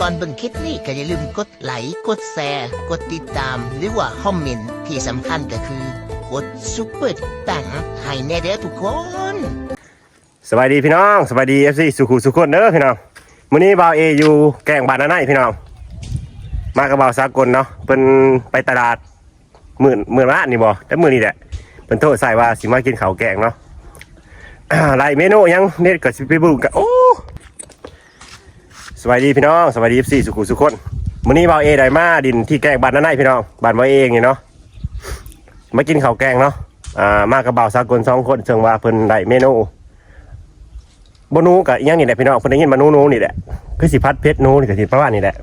ก่อนเบิ่งคลิปนี้ก็อย่าลืมกดไลค์กดแชร์กดติดตาม หรือว่าคอมเมนต์ที่สำคัญก็คือกดซุปเปอร์ตังให้แน่เด้อทุกคนสบายดีพี่น้องสบายดีเอฟซีสุขุสุขคนเด้อพี่น้องมื้อนี้บ่าวเออยู่แกงบานนาไนพี่น้องมากับบ่าวสากลเนาะเพิ่นไปตลาดหมื่นหมื่นละนี่บ่แต่มื้อนี้แหละเพิ่นโทรใส่ว่าสิมากินข้าวแกงเนาะอ่าหลายเมนูยังเน็ตก็สิไปบุกกันโอ้ สบายดีพี่น้องสบายดีเอฟซีสุขุสุขคนมื้อนี้บ่าวเอได้มาดินที่แกงบานนาไนพี่น้องบ้านบ่าวเอเองนี่เนาะมากินข้าวแกงเนาะอ่ามากับบ่าวสากลสองคนเชิงว่าเพิ่นได้เมนูบนูกับอีหยังนี่แหละพี่น้องคนได้ยินมานูนูนี่แหละคือสิพัดเพชรนูนี่ก็สิประมานี่แหละ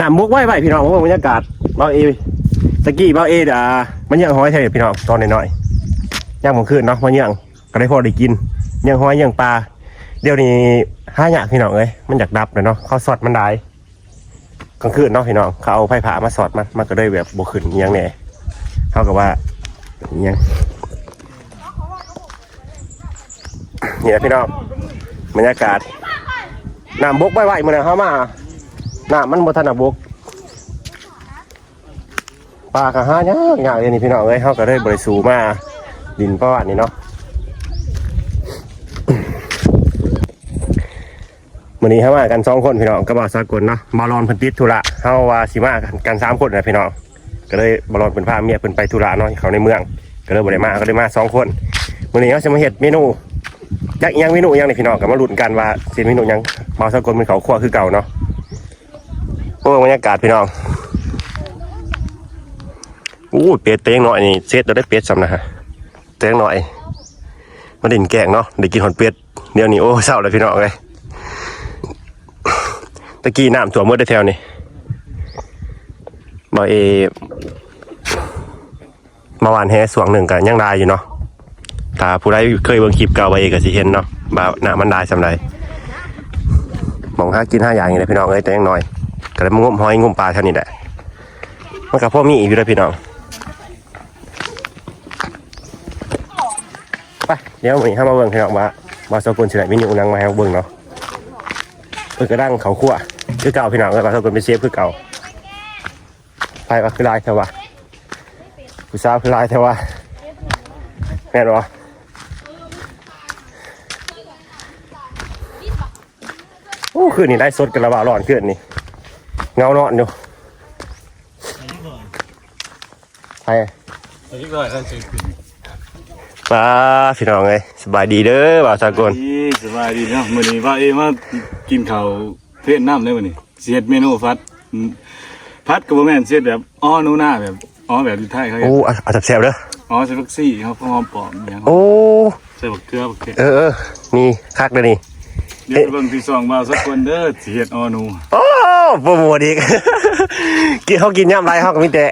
น้ำมุกไว้ไว้พี่น้องว่าบรรยากาศเบาเอตะกี้เบาเออ่ามันยังห้อยใช่พี่น้องตอนน้อยๆย่างผมขึ้นเนาะมันยังก็ได้พอได้กินยังห้อยยังปลาเดี๋ยวนี้ ห้าอย่างพี่น้องเอ้ยมันอยากดับเลยเนาะเขาสอดมันได้กลางคืนเนาะพี่น้องเขาเอาไฟผ่ามาสอดมันมันก็ได้แบบบกขึ้นอิหยังเนี่ยเท่ากับว่าอิหยังนี่แหละพี่น้องบรรยากาศน้ำบกไว้ไว้มื่อไหร่เข้ามาน้ำมันบทันนบกปลากระห้าเนี่ยยากเลยนี่พี่น้องเอ้ยเขาก็ได้บริสูมาดินประวัตินี่เนาะ มื่อนี้เขามากันสองคนพี่น้องก็บอกสากลเนาะบอลอนเพิ่นติดธุระเขาว่าสิมากันกันสามคนนะพี่น้องก็เลยบอลอนเป็นพาเมียเพิ่นไปธุระเนาะเขาในเมือง ก็เลยบ่ได้มาก็เลยมาสองคนมื่อนี้เขาจะมาเฮ็ดเมนูยักยังเมนูยังในพี่น้องกับมาลุ้นกันว่าสิเมนูยังมาสกลเป็นเขาขั้วคือเก่าเนาะโอ้บรรยากาศพี่น้องอู้เป็ดเต้งหน่อยนี่เซตเราได้เป็ดซ้ำนะฮะเต้งหน่อยมาดินแกงเนาะได้กินหอนเป็ดเดี๋ยวนี้โอ้เศร้าเลยพี่น้องเลย ตะกี้น้ำถั่วมมืดได้แถวนี่บอเอมาวานแฮสวงหนึ่งกันยังได้อยู่เนาะถ้าผู้ใดเคยเบิ่งคลิปเก่าไปก็สิเห็นเนาะว่าหน้ามันได้สำไรมองห้ากินห้าอย่างนี่แหละพี่น้องเอ้ยแต่ยังน้อยก็เลยมงมหอยงมปลาเท่านี้แหละมันกับพ่อมีอีกอยู่เลยพี่น้องไปเดี๋ยวมีห้ามาเบิ่งพี่น้องว่ามาสกุลสิไหนมีอยู่นังมาให้เบิ่งเนาะ เพิ่นกระดังเขาขั้วคือเก่าพี่น้องเลยมาสกุลเป็นเชฟคือเก่าไปว่าคือลายเถอะวะผู้สาวคือลายเถอะวะแม่นบ่โอ้คืนนี้ได้สดกันระบาร้อนขึ้นนี่เงานอนอยู่ไปอายุก่อนแล้วสิ ปลาพี่น้องเลยสบายดีเด้อบ่าวสากลดีสบายดีเนาะมื้อนี้ว่าเอมากินข้าวเวียดนามเลยมื้อนี้สิเฮ็ดเมนูฟัดอืมพัดก็บ่แม่นสิเฮ็ดแบบอ้อหนูหน้าแบบอ้อแบบที่ไทยเขาเฮ็โอ้ดเอาเอาจับแซวเด้ออ้อใส่บักซี่เขาพร้อมปอมอย่างโอ้ใส่บักเกลือบักเผ็ดเออเออนี่คักเลยนี่เดี๋ยวไปเบิ่งที่ซองบ่าวสักคนเด้อสิเฮ็ดอ้อหนูโอ้โปรโมทอีกกินเขากินย่ำไรเขาก็มีแต่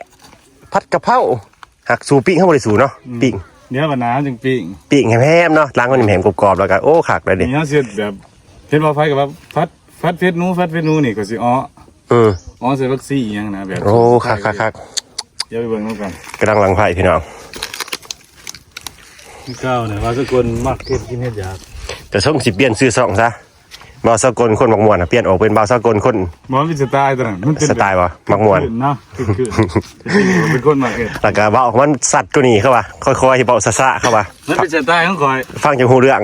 ผัดกะเพราหักสูปิ้งเขาบริสูเนาะปิ้ง เดี๋ยววันน้ำจังปิ้งปิ้งแฮมๆเนาะล้างมันแหมๆกรอบๆแล้วก็โอ้คักเลยดินี่เฮาสิเฮ็ดแบบเฮ็ดบ่ไฟกับว่าฟัดฟัดเผ็ดหนูฟัดเผ็ดหนูนี่ก็สิอ้ออืมอ้อใส่บักซี่อหยังนะแบบโอ้คักคักคักเดี๋ยวไปเบิ่งนำกันกำลังหลังไผ่พี่น้องที่เก้าเนี่ยว่าสักคนมักเฮ็ดกินเฮ็ดอยากแต่ส่งสิเปลี่ยนซื้อซองซะ บ่าวสากลคนมักม่วนอะเปลี่ยนออกเป็นบ่าวสากลคนบอลเป็นสไตล์ตัวนั้นมันเป็นสไตล์บ่มักม่วนเนาะคือคือเป็นคนมักเอ็ดแล้วก็เบาออกมันสัตว์ตัวนี้เข้ามาค่อยๆเบาซะๆเข้ามามันเป็นสไตล์ของคอย ฟังจากหูเรื่อง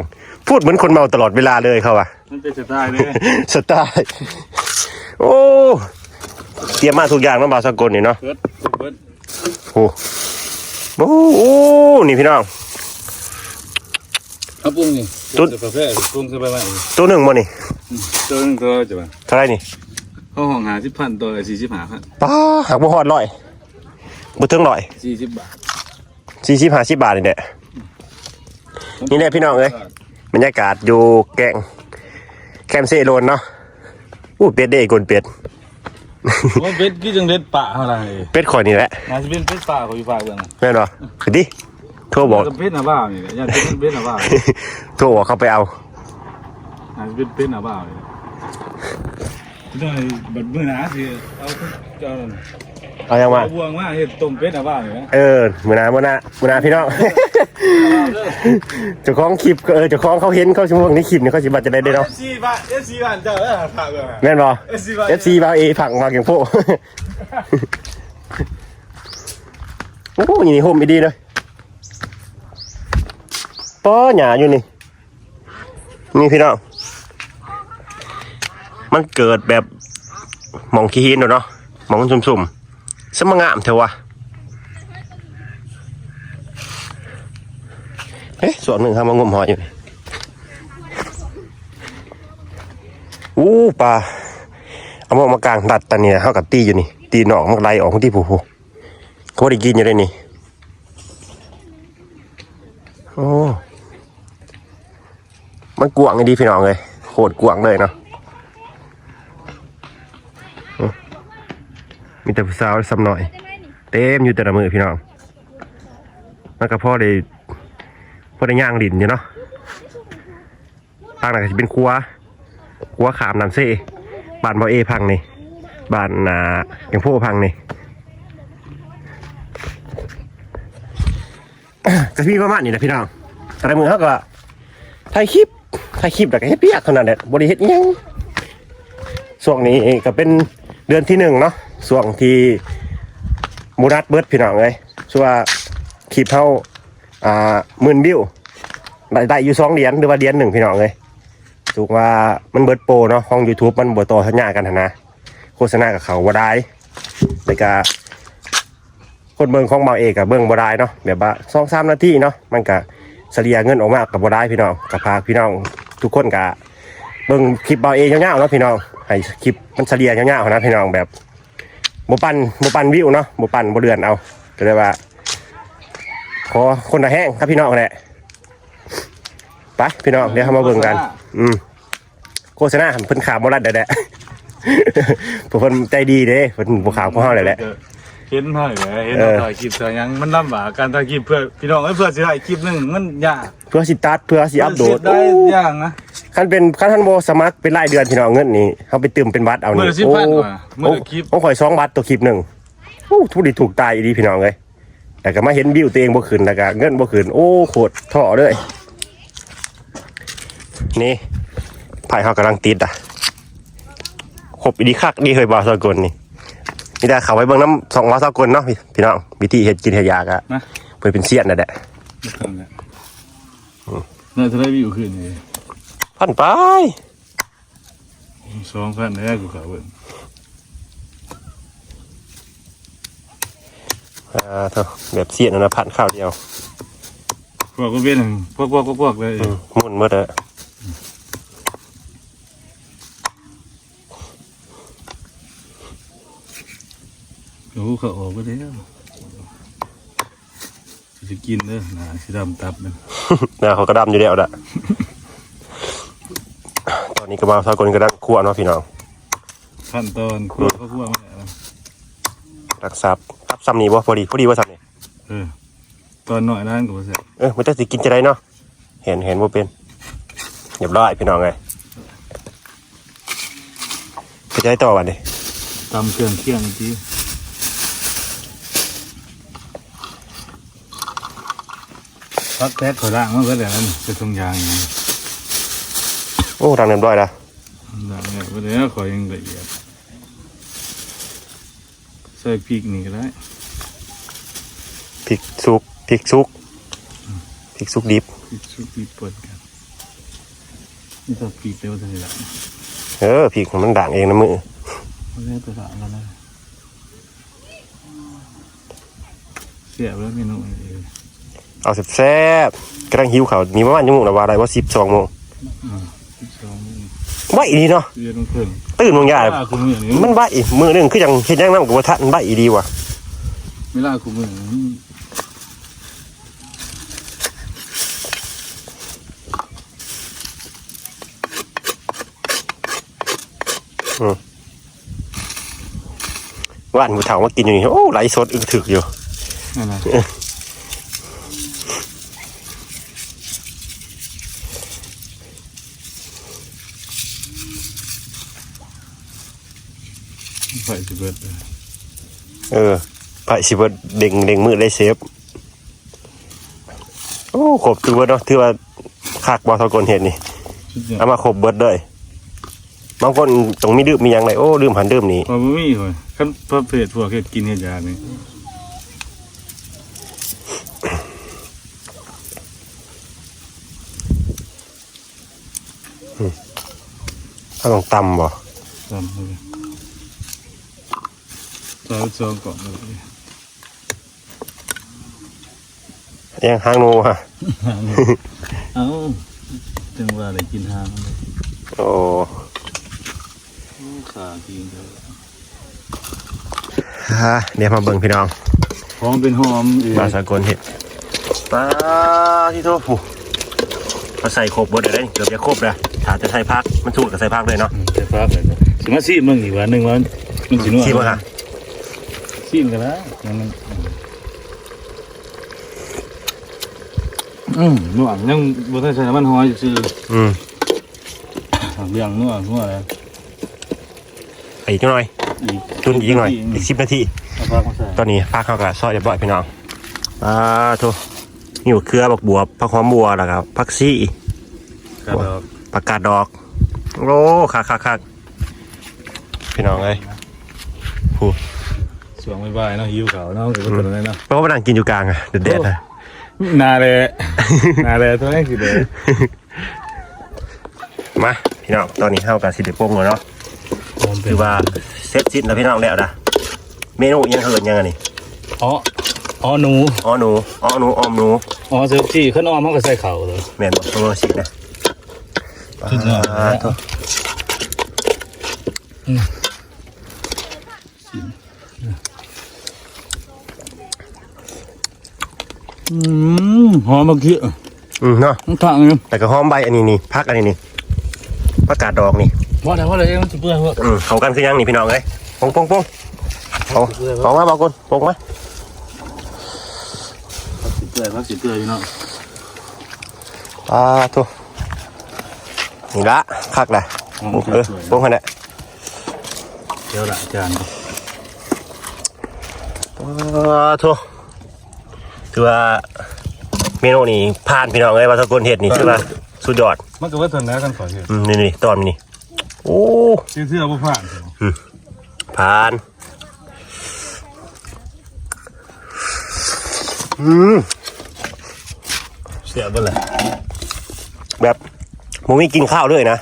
พูดเหมือนคนเมาตลอดเวลาเลยเข้ามามันเป็นสไตล์เลยสไตล์โอ้เตรียมมาทุกอย่างน้องบ่าวสากลนี่เนาะเบิดเบิดโอ้โอ้โอ้นี่พี่น้อง เอาปรุงนี่ตุ๊ด กาแฟปรุงสบายตัวหนึ่งบ่นี่ๆตัวนึงตัวจะมาเท่าไหรนี่เขาห้องหาสิบพันตัวสี่สิบห้าพันป้าหักบ่ฮอดร้อยบ่ถึงร้อยสี่สิบบาทสี่สิบห้าสิบบาทนี่แหละ นี่แหละพี่น้องเอ้ย บรรยากาศอยู่แกงแคมเซโลนเนาะอู้เป็ดเด้กลเป็ดว่าเป็ดกี่จังเด็ดป่าเท่าไหร่เป็ดข่อยนี่แหละน่าจะเป็นเป็ดป่าเขาอยู่ป่าเมืองแม่นบ่คือดิ โทรบอกจะเป็นหน้าบ้านี่แหละอยากเป็นเป็ดหน้าบ้าโทรบอกเขาไปเอาน่าจะเป็นเป็ดหน้าบ้าเลยได้บัดมือหนาสิเอาเจ้านั่นเอายังมาบวงมาเฮ็ดต้มเป็ดอะบ้าเหรอเออมือหนามือหนามือหนาพี่น้องเจ้าของคลิปก็เออเจ้าของเขาเห็นเขาช่วงนี้คลิปนี่เขาสิบัตจะได้เด้อเนาะ FC บ้าน FC บ้านเจ้าเออฝากเลยแม่นบ่ FC บ้าน FC บาเอผังมาเก่งโพโอ้ยนี่โฮมอีดีเลย ป้อหยาอยู่นี่ นี่พี่น้องมันเกิดแบบมองขี้หินเนาะมองสุ่มๆสมงามเถอะวะเอ๊ะส่วนหนึ่งครับมางมหอยอยู่อู้ปลาเอามามากลางดัดตาเนี่ยเขากับตีอยู่นี่ ตีหนอกมันไหลออกที่ผู้ผู้เขาได้กินอยู่เลยนี่ โอ้ มันกวางไงดีพี่น้องเลยโคตรกวางเลยเนาะมีแต่ผู้สาวซ้ำหน่อย เต็มอยู่แต่ละมือพี่น้องมันก็พ่อได้พ่อได้ย่างดินอยู่เนาะทางไหนก็จะเป็นครัวครัวขามน้ำเซ่บ้านบ่อเอพังนี่บ้านนาอย่างพวกพังนี่ก็พี่ประมาณนี้นะพี่น้องแต่ละมือเขาก็ถ่ายคลิป ถ่ายคลิปแต่ก็เฮ็ดเปียกเท่านั้นแหละบริเฮ็ดหยังช่วงนี้ก็เป็นเดือนที่หนึ่งเนาะช่วงที่มูรัดเบิร์ดพี่น้องเลยช่วงคลิปเขาอ่าหมื่นวิวได้ได้อยู่สองเหรียญหรือว่าเหรียญหนึ่งพี่น้องเลยถูกว่ามันเบิร์ดโปรเนาะของ YouTube มันบ่ต่อสัญญากันกันนะโฆษณากับเขาบ่ได้แต่ก็คนเบิ่งของเบาเอกกับเบิ่งบ่ได้เนาะแบบว่าสองสามนาทีเนาะมันก็เฉลี่ยเงินออกมากับบ่ได้พี่น้องกับพาพี่น้อง ทุกคนก็เบิ่งคลิปเบาเอกยาวๆเนาะพี่น้องให้คลิปมันเฉลี่ยยาวๆนะพี่น้องแบบบ่ปันบ่ปันวิวเนาะบ่ปันบ่เดือนเอาก็เลยว่าขอคนละแห้งครับพี่น้องแหละไปพี่น้องเดี๋ยวเรามาเบิ่งกัน อืมโฆษณาเพิ่นขามบ่รัดได้แหละเพิ่นใจดีเด้เพิ่นบ่ขามของเฮาเลยแหละ เห็นให้แหละเห็นเออถ่ายคลิปถ่ายหยังมันลำบากการถ่ายคลิปเพื่อพี่น้องเอ้ยเพื่อสิถ่ายคลิปหนึงมันยากเพื่อสิตัดเพื่อสิอัปโหลดเสียได้ยากนะ คันเป็นคันท่านโบสมัครเป็นรายเดือนพี่น้องเงินนี่เขาไปเติมเป็นบัตรเอามื้นี่อละ10,000กว่ามื้อละคลิปโอ้ข่อยสองบัตรตัวคลิปหนึ่งโอ้ทุกดีถูกตายอีดีพี่น้องเลยแต่ก็มาเห็นวิวตัวเองบ่ขึ้นแล้วก็เงินบ่ขึ้นโอ้โคตรท่อเลยนี่ไผ่เขากำลังติดอะครบอีดีคักดีเคยบาวสากลนี่ นี่ได้เขาไว้เบิ่งน้ำสองบาวสากลเนาะพี่พี่น้องวิธีเฮ็ดกินเฮ็ดยากอะนะ เพื่อเป็นเสี้ยนนั่นแหละน่าจะได้วิวขึ้นนี่พันไปสองพันแน่กูเขาเบิ่งอ่าเถอะแบบเสี้ยนนั่นนะพันข้าวเดียวพวกก็เป็นพวกพวกพวกพวกเลยอืมหมุนหมดเล โอ้เขาออกไปแล้วจะกินเด้อหนาสีดำตับเด้อนะเขากระดำอยู่แล้วดะตอนนี้ก็มาสากลกระดังคั่วเนาะพี่น้องขั้นตอนคั่วข้าวคั่วไม่ได้นะรักทรัพย์รับซ้ำนี่บ่พอดีพอดีว่าซ้ำนี่เออตอนหน่อยนั่นก็บ่เสร็จเออมันจะสิกินจะได้เนาะเห็นเห็นว่าเป็นเรียบร้อยพี่น้องไงไปจะได้ต่อวันดิตำเครื่องเคียงจี พักแท็กขอล่างมันก็แต่นั้นเป็นทรงยางอย่างนี้โอ้รังเรียบร้อยแล้วล่างเนี่ยวันนี้ขอยังละเอียดใส่พริกนี่ก็ได้พริกซุกพริกซุกพริกซุกดิบพริกชุบพริกป่นกันนี่ถ้าพริกเร็วจะได้ละเออพริกมันด่างเองนะมือไม่ได้ไปละแล้วนะเสียบแล้วเมนูนี้เอง เอาแซ่บๆกำลังหิวเขาวมีประมาณชั่วโมงละว่าอะไรว่าสิบสองโมงสิบสองมื้อไหวดีเนาะเรียนต้องเพิ่มตื่นมึงยาเวลาคุมมือนี่มันใบมือหนึ่งคือยังเห็นยังน้ำกับว่าทันใบดีว่ะเวลาคุมมือนี่ว่านผู้เฒ่ามากินอยู่นี่โอ้ไหลสดอึกถึกอยู่นั่นนะไฟสิเบิดเลยเออไปสิบเด้งเด้งมือได้เซฟโอ้ครบตัวเนาะถือว่าคักบอสกลเห็นนี่ชุดเดียวเอามาครบเบิดเลยบางคนต้องมีดื่มมีอย่างไรโอ้ดื่มหันดื่มนี่พอบ่มีคนคันประเภทพวกเฮ็ดกินเฮ็ดยานี่ถ้าต้องตำบ่ตามเลย ตอนซองก่อนเลยยังหางหนูฮะเอ้าจังว่าได้กินหางเลยโอ้ขากินเลยฮะเดี๋ยวมาเบิ่งพี่น้องหอมเป็นหอมเองบาสากลเห็ดปลาที่โทษผู้มาใส่ครบเบิดเลยเกือบจะครบแล้วถ้าจะใส่พักมันสูตรกับใส่พักเลยเนาะใช่ครับเลยสิมาซีมึงอีกวันหนึ่งวันมันสินวดชิมบ่ค่ะ ซีมกันแล้วยังมันอืมนวดยังบ่ได้ใส่น้ำมันหอยซื่ออืมๆเลี้ยงนวดนวดแล้วอีกหน่อยอีกตุนอีกหน่อย อีกสิบนาทีเอาพักมาใส่ตอนนี้พักเข้ากับซอยเรียบร้อยพี่น้องปลาโทนี่หัวเครือบักบัวผักหอมบัวแล้วครับผักซี่กระดอกผักกาดดอกโอ้คักคักคักพี่น้องเอ้ยผู้ สวงบายๆเนาะหิวเขาวเนาะเดี๋ยวก็ตัวนั้นเนาะเพราะว่ามานั่งกินอยู่กลางอะเด็ดเด็ดๆนะนาเลยนาเลยตัวนี้คือเด็ดมาพี่น้องตอนนี้เข้ากับสิเดโป้งแล้วเนาะคือว่าเซ็ตซิดแล้วพี่น้องแล้วนะเมนูยังเหินยังไงนี่อ๋ออ๋อหนูอ๋อหนูอ๋อหนูออมหนูอ๋อเซฟจี้ขึ้นอ้อมมันก็ใส่เข่าเลยแม่นบอกตัวสินะสุดยอดอ่าโถ่ อืม หอมเมื่อกี้อืมเนาะมันขังอยู่แต่ก็หอมใบอันนี้นี่พักอันนี้นี่ผักกาดดอกนี่ว่าแต่ว่าอะไรมันจะเปื่อยพวกอืมเขากันคือยังนี่พี่น้องเอ้ยปงปงปงเอาเอามาบอกคนปงมาสิเปื่อยพักสิเปื่อยพี่น้องอ่าโทุนี่ละคักเลยหอมเออปงคนน่ะเดี๋ยวละจานอ่าโทุ ถือว่าเมนูนี้ผ่านพี่น้องเอ้ยว่าสกุลเห็ดนี่ถือว่าสุดยอดมันก็ว่าทนแล้วกันขอเถอะอืมนี่นี่ตอนนี่โอ้เสื้อเสื้อบ่ผ่านผ่านอืมเสียบ่เลยแบบหมูมีกินข้าวด้วยนะ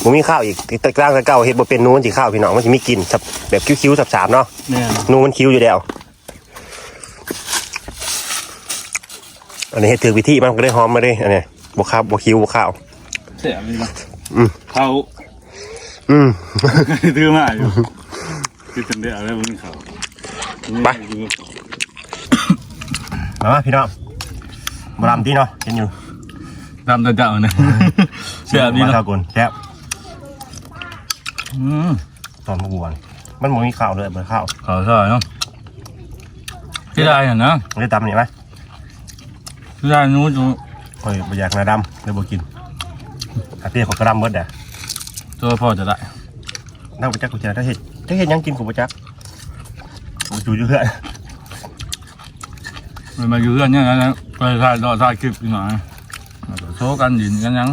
หมูมีข้าวอีกแต่กลางแต่เก่าเห็ดบ่เป็นนู้นสิข้าวพี่น้องมันจะมีกินสับแบบคิ้วๆสับๆเนาะแน่นูนมันคิ้วอยู่แล้ว อันนี้เห็ดถือวิธีมันก็ได้หอมมาเลยอันนี้บวข้าวบวคิ้วบวข้าวเสียเลยนะอืมเขาอืมถือมาอยู่คือเป็นได้อะไรบนเขาไปมาพี่น้องมาลำที่เนาะเห็นอยู่ตามตาเจ้านะเสียดีมาเนาะข้าวกุนแซ่บอืมตอนมะบวนมันบ่มีข้าวเลยเหมือนข้าวเขาใช่เนาะที่ได้เห็นนะได้ตำนี่ไหม ที่ได้นู้นจูคอยบอยากนาดำเลยบ่กินอาเตี้ยของกระดำเบิดเด้อตัวพ่อจะได้นั่งประจักกูจะถ้าเห็ดถ้าเห็ดหยังกินกูประจักกูจูอยู่เพื่อนมันมาอยู่เรื่องเนี้ยนะไปถ่ายรอถ่ายคลิปอีกหน่อยโชว์กันยินกันยัง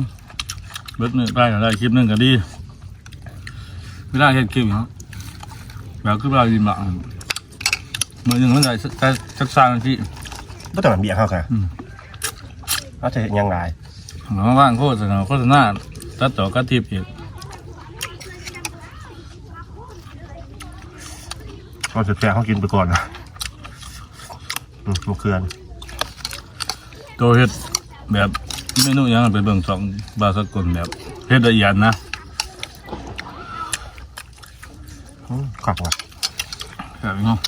เบิดนึงได้ก็ได้คลิปหนึงก็ดีเวลาเห็นคลิปเนาะแบบคือเวลายินบ้างมือหนึ่งมันได้สักสักสามนาทีบ่ต้องมันเบียร์เข้าค่ะอืม เอาจะเห็นหยังไงมาว่างโฆษณาโฆษณาตัดต่อกัทิปอีกเอาสุดแท้เขากินไปก่อนนะอืมมะเขือนตัวเฮ็ดแบบเมนูหยังไปเบิ่งสองบาทสกุลแบบเฮ็ดละเอียดนะอืมขักว่ะแบบนี้เนาะ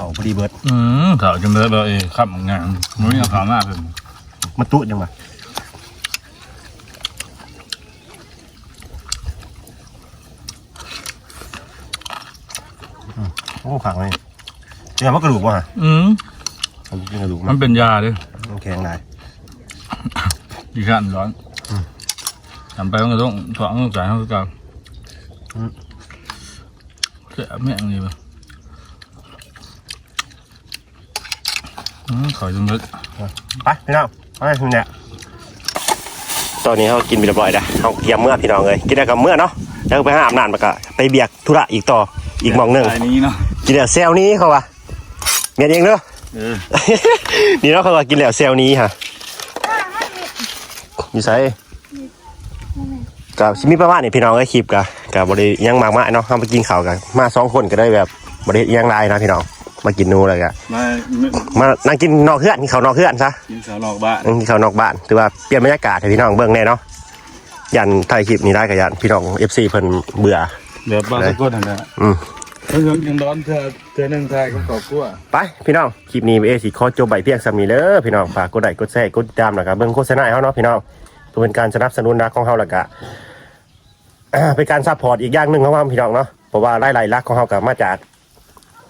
เขาพอดีเบิดอืมข่าวจำเลยแบบเอ้ขับงานมันมีข่าวมากเลยมันตุยังไงอืมโอ้ขักเลยเนี่ยมันกระดูกวะฮะอืมมันกินกระดูกมัมันนเป็นยาเด้มันแข็งได้อีกขั้นร้อนทำไปมันก็ต้องถอดต้องจ่ายต้องการสียแม่งนี่ปะอืม ขอยจังเลยไปพี่น้องไปเนี่ยตอนนี้เขากินไปเรียบร้อยแล้วเขาเตรียมเมื่อพี่น้องเลยกินได้กับเมื่อเนาะแล้วก็ไปหาอาบน้ำแล้วก็ไปเบียกธุระอีกต่ออีกหมองหนึ่งสายนี้เนาะกินแล้วเซลนี้เขาว่าเมียนเองเด้อเออนี่เนาะเขาว่ากินแล้วเซลนี้ฮะอยู่ไสกับชิมีประมาณนี้พี่น้องก็คลิปกะกับบริยังมากมายเนาะเขาไปกินข้าวกันมาสองคนก็ได้แบบบริยังไรนะพี่น้อง มากินนูเลยกะมาไม่มานั่งกินนอกเฮือนกินข้าวนอกเฮือนซะกินสาวนอกบ้านนั่งกินข้าวนอกบ้านถือว่าเปลี่ยนบรรยากาศให้พี่น้องเบิ่งแน่เนาะยันถ่ายคลิปนี้ได้กับยันพี่น้องเอฟซีเพิ่นเบื่อแบบบ้านสะกดนั่นแหละอืมเพิ่งยังร้อนเธอเธอหนึ่งไทยก็ขอบกลัวไปพี่น้องคลิปนี้เอสิขอจบใบเพียงสามีเด้อพี่น้องฝากกดไลค์กดแชร์กดติดตามแล้วก็เบิ่งโฆษณาให้เฮาเนาะพี่น้องเพื่อเป็นการสนับสนุนรักของเฮาแล้วก็อ่าเป็นการซัพพอร์ตอีกอย่างหนึงของเฮาพี่น้องเนาะเพราะว่ารายได้หลักของเฮาก็มาจาก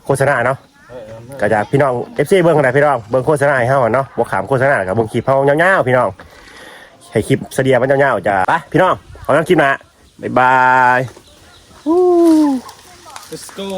โฆษณาเนาะ ก็จากพี่น้องเอฟซีเบิ้งกันไรพี่น้องเบิ้งโฆษณาให้เฮาอะเนาะบ่ขามโฆษณาก็เบิ้งคลิปเฮายาวๆพี่น้องให้คลิปเสดียมันยาวๆจ้ะไปพี่น้องเอาน้ำคลิปนะบ๊ายบาย let's go